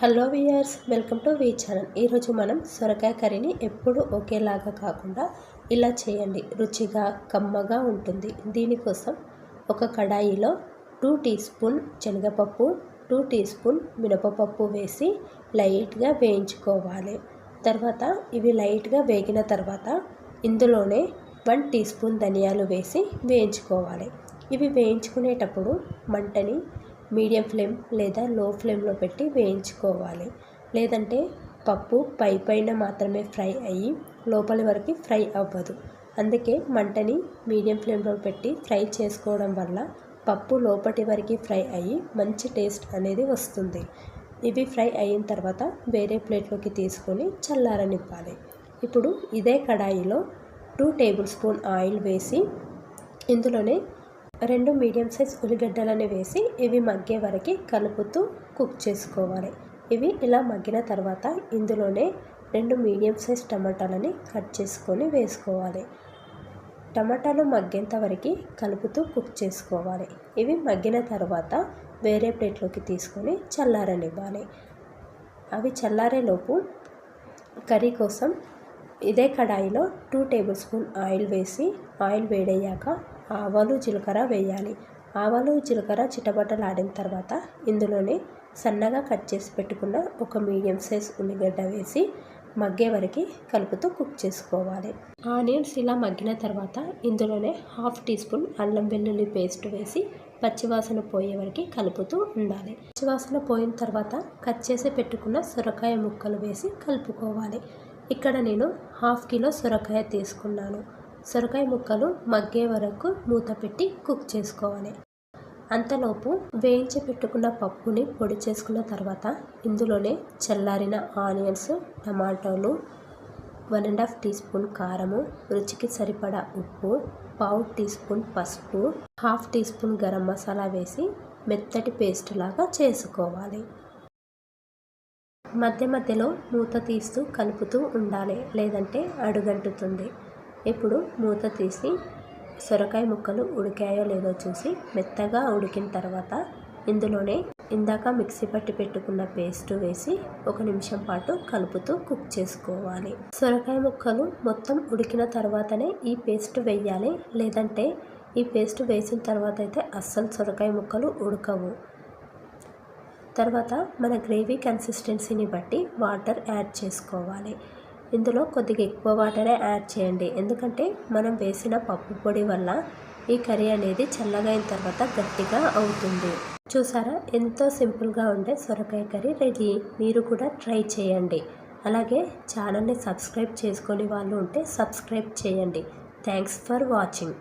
Hello viewers welcome to V channel. ఈరోజు మనం సొరకాయ కర్రీని ఎప్పుడు ఒకేలాగా కాకుండా ఇలా చేయండి. రుచిగా కమ్మగా ఉంటుంది. దీనికోసం ఒక కడాయిలో టూ టీ స్పూన్ శనగపప్పు టూ టీ స్పూన్ మినపపప్పు వేసి లైట్గా వేయించుకోవాలి. తర్వాత ఇవి లైట్గా వేగిన తర్వాత ఇందులోనే వన్ టీ స్పూన్ ధనియాలు వేసి వేయించుకోవాలి. ఇవి వేయించుకునేటప్పుడు మంటని మీడియం ఫ్లేమ్ లేదా లో ఫ్లేమ్లో పెట్టి వేయించుకోవాలి. లేదంటే పప్పు పై పైన మాత్రమే ఫ్రై అయ్యి లోపలి వరకు ఫ్రై అవ్వదు. అందుకే మంటని మీడియం ఫ్లేమ్లో పెట్టి ఫ్రై చేసుకోవడం వల్ల పప్పు లోపటి వరకు ఫ్రై అయ్యి మంచి టేస్ట్ అనేది వస్తుంది. ఇవి ఫ్రై అయిన తర్వాత వేరే ప్లేట్లోకి తీసుకొని చల్లారనివ్వాలి. ఇప్పుడు ఇదే కడాయిలో టూ టేబుల్ స్పూన్ ఆయిల్ వేసి ఇందులోనే రెండు మీడియం సైజ్ ఉల్లిగడ్డలని వేసి ఇవి మగ్గే వరకు కలుపుతూ కుక్ చేసుకోవాలి. ఇవి ఇలా మగ్గిన తర్వాత ఇందులోనే రెండు మీడియం సైజ్ టమాటాలని కట్ చేసుకొని వేసుకోవాలి. టమాటాలు మగ్గేంత వరకు కలుపుతూ కుక్ చేసుకోవాలి. ఇవి మగ్గిన తర్వాత వేరే ప్లేట్లోకి తీసుకొని చల్లారనివ్వాలి. అవి చల్లారేలోపు కర్రీ కోసం ఇదే కడాయిలో టూ టేబుల్ స్పూన్ ఆయిల్ వేసి ఆయిల్ వేడయ్యాక ఆవాలు జీలకర్ర వేయాలి. ఆవాలు జీలకర్ర చిటపటలాడిన తర్వాత ఇందులోనే సన్నగా కట్ చేసి పెట్టుకున్న ఒక మీడియం సైజ్ ఉల్లిగడ్డ వేసి మగ్గే వరకు కలుపుతూ కుక్ చేసుకోవాలి. ఆనియన్స్ ఇలా మగ్గిన తర్వాత ఇందులోనే హాఫ్ టీ స్పూన్ అల్లం వెల్లుల్లి పేస్ట్ వేసి పచ్చివాసన పోయే వరకు కలుపుతూ ఉండాలి. పచ్చివాసన పోయిన తర్వాత కట్ చేసి పెట్టుకున్న సొరకాయ ముక్కలు వేసి కలుపుకోవాలి. ఇక్కడ నేను హాఫ్ కిలో సొరకాయ తీసుకున్నాను. సొరకాయ ముక్కలు మగ్గే వరకు మూత పెట్టి కుక్ చేసుకోవాలి. అంతలోపు వేయించి పెట్టుకున్న పప్పుని పొడి చేసుకున్న తర్వాత ఇందులోనే చల్లారిన ఆనియన్స్ టమాటోలు one and half teaspoon కారము రుచికి సరిపడా ఉప్పు పావు టీ స్పూన్ పసుపు half teaspoon garam masala వేసి మెత్తటి పేస్ట్ లాగా చేసుకోవాలి. మధ్య మధ్యలో మూత తీస్తూ కలుపుతూ ఉండాలి లేదంటే అడుగంటుతుంది. ఇప్పుడు మూత తీసి సొరకాయ ముక్కలు ఉడికాయో లేదో చూసి మెత్తగా ఉడికిన తర్వాత ఇందులోనే ఇందాక మిక్సీ పట్టి పెట్టుకున్న పేస్ట్ వేసి ఒక నిమిషం పాటు కలుపుతూ కుక్ చేసుకోవాలి. సొరకాయ ముక్కలు మొత్తం ఉడికిన తర్వాతనే ఈ పేస్ట్ వేయాలి. లేదంటే ఈ పేస్ట్ వేసిన తర్వాత అయితే అస్సలు సొరకాయ ముక్కలు ఉడకవు. తర్వాత మన గ్రేవీ కన్సిస్టెన్సీని బట్టి వాటర్ యాడ్ చేసుకోవాలి. ఇందులో కొద్దిగా ఎక్కువ వాటరే యాడ్ చేయండి. ఎందుకంటే మనం వేసిన పప్పు పొడి వల్ల ఈ కర్రీ అనేది చల్లగా అయిన తర్వాత గట్టిగా అవుతుంది. చూసారా? ఎంతో సింపుల్గా ఉండే సొరకాయ కర్రీ రెడీ. మీరు కూడా ట్రై చేయండి. అలాగే ఛానల్ని సబ్స్క్రైబ్ చేసుకొని వాళ్ళు ఉంటే సబ్స్క్రైబ్ చేయండి. Thanks for watching.